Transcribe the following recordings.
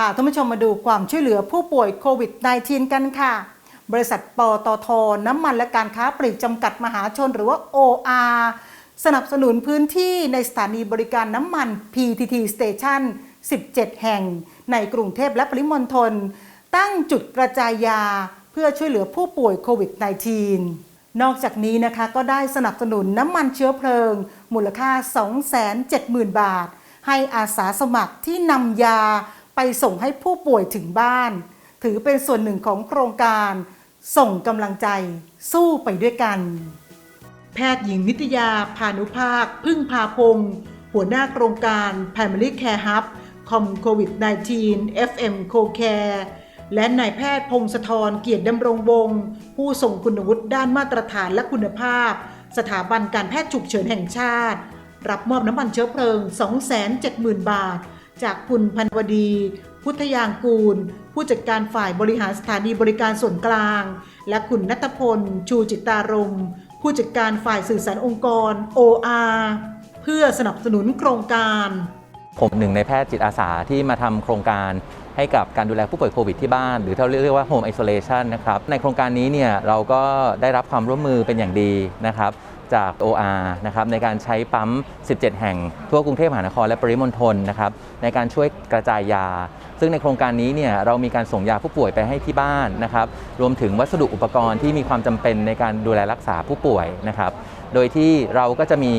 พาท่านผู้ชมมาดูความช่วยเหลือผู้ป่วยโควิด -19 กันค่ะ บริษัทปตทน้ำมันและการค้าปลีกจำกัดมหาชนหรือว่า OR สนับสนุนพื้นที่ในสถานีบริการน้ำมัน PTT Station 17 แห่ง ในกรุงเทพและปริมณฑลตั้งจุดกระจายยาเพื่อช่วยเหลือผู้ป่วยโควิด -19 นอกจากนี้นะคะก็ได้สนับสนุนน้ำมันเชื้อเพลิง มูลค่า 270,000 บาท ให้อาสาสมัครที่นำยา ไปส่งให้ผู้ป่วยถึงบ้าน ถือเป็นส่วนหนึ่งของโครงการ ส่งกำลังใจสู้ไปด้วยกัน แพทย์หญิงนิตยา พานุภาค พึ่งพาพงศ์หัวหน้าโครงการ Primary Care Hub คอมโควิด -19 FM Co Care และนายแพทย์พงศธรเกียรติดำรงวงศ์ผู้ส่งคุณวุฒิด้านมาตรฐานและคุณภาพ สถาบันการแพทย์ฉุกเฉินแห่งชาติ รับมอบน้ำมันเชื้อเพลิง 270,000 บาท จากคุณพันวดี พุทธยางกูล ผู้จัดการฝ่ายบริหารสถานีบริการส่วนกลาง และคุณนัทพล ชูจิตารมผู้จัดการฝ่ายสื่อสารองค์กร OR เพื่อสนับสนุนโครงการ ผมหนึ่งในแพทย์จิตอาสาที่มาทำโครงการให้กับการดูแลผู้ป่วยโควิดที่บ้าน หรือที่เราเรียกว่า Home Isolation นะครับ ในโครงการนี้เนี่ยเราก็ได้รับความร่วมมือเป็นอย่างดีนะครับ จาก OR นะครับในการใช้ปั๊ม 17 แห่ง ทั่วกรุงเทพมหานครและปริมณฑลนะครับในการช่วยกระจายยา ซึ่งในโครงการนี้เนี่ยเรามีการส่งยาผู้ป่วยไปให้ที่บ้านนะครับรวมถึงวัสดุอุปกรณ์ที่มีความจำเป็นในการดูแลรักษาผู้ป่วยนะครับโดยที่เราก็จะมี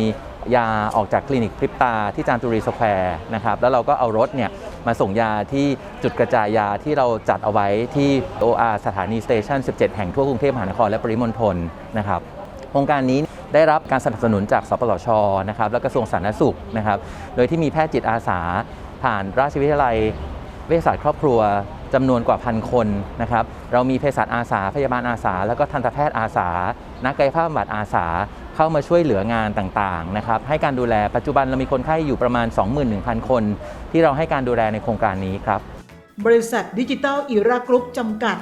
ยาออกจากคลินิกพริบตาที่จามจุรีสแควร์นะครับแล้วเราก็เอารถเนี่ยมาส่งยาที่จุดกระจายยาที่เราจัดเอาไว้ที่ OR สถานีสเตชัน17 แห่งทั่วกรุงเทพมหานครและปริมณฑลนะครับโครงการนี้ ได้รับการสนับสนุนจากสปสชนะครับและกระทรวงสาธารณสุขนะครับ โดยที่มีแพทย์จิตอาสา ผ่านราชวิทยาลัย เวชศาสตร์ครอบครัวจำนวนกว่าพันคนนะครับ เรามีเภสัชอาสา พยาบาลอาสา แล้วก็ทันตแพทย์อาสา นักกายภาพบำบัดอาสา เข้ามาช่วยเหลืองานต่างๆนะครับ ให้การดูแล ปัจจุบันเรามีคนไข้อยู่ประมาณ 21,000 คน ที่เราให้การดูแลในโครงการนี้ครับ บริษัทดิจิทัลอีรากรุ๊ปจำกัด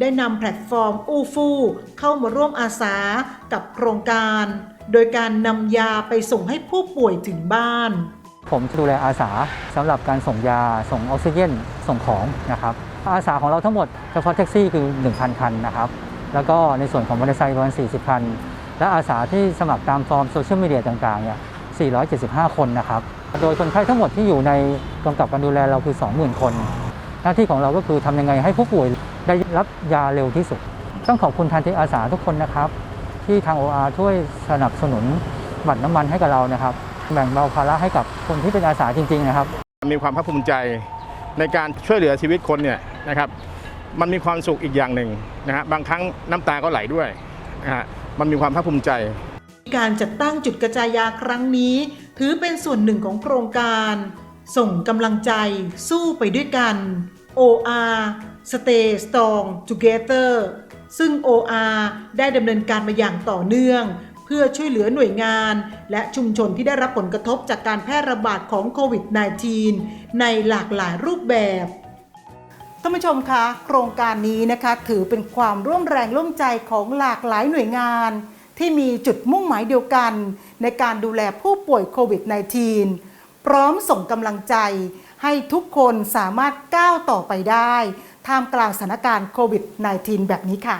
ได้นำแพลตฟอร์มอูฟู่เข้ามาร่วมอาสากับโครงการ โดยการนำยาไปส่งให้ผู้ป่วยถึงบ้าน ผมจะดูแลอาสาสำหรับการส่งยาส่งออกซิเจนส่งของนะครับ อาสาของเราทั้งหมดเฉพาะแท็กซี่คือ 1,000 คันนะครับแล้วก็ในส่วนของมอเตอร์ไซค์ประมาณ 40 คัน และอาสาที่สมัครตามฟอร์มโซเชียลมีเดียต่างๆเนี่ย475 คนนะครับ โดยคนไข้ทั้งหมดที่อยู่ในกำกับการดูแลเราคือ 20,000 คน หน้าที่ของเราก็คือทำยังไงให้ผู้ป่วยได้รับยาเร็วที่สุด ต้องขอบคุณทันทีอาสาทุกคนนะครับ ที่ทาง OR ช่วยสนับสนุนบัตรน้ำมันให้กับเรานะครับ แบ่งเบาภาระให้กับคนที่เป็นอาสาจริง ๆ นะครับ มีความภาคภูมิใจในการช่วยเหลือชีวิตคนเนี่ยนะครับมันมีความสุขอีกอย่างหนึ่งนะฮะบางครั้งน้ำตาก็ไหลด้วยนะฮะมันมีความภาคภูมิใจ การจัดตั้งจุดกระจายยาครั้งนี้ ถือเป็นส่วนหนึ่งของโครงการ ส่งกำลังใจสู้ไปด้วยกัน OR Stay Strong Together ซึ่ง OR ได้ดำเนินการมาอย่างต่อเนื่อง เพื่อช่วยเหลือหน่วยงาน และชุมชนที่ได้รับผลกระทบจากการแพร่ระบาดของโควิด -19 ในหลากหลายรูปแบบท่านผู้ชมคะโครงการนี้นะคะถือเป็นความร่วมแรงร่วมใจของหลากหลายหน่วยงาน ที่มีจุดมุ่งหมายเดียวกัน ในการดูแลผู้ป่วยโควิด -19 พร้อมส่งกำลังใจ ให้ทุกคนสามารถก้าวต่อไปได้ ท่ามกลางสถานการณ์โควิด -19 แบบนี้ค่ะ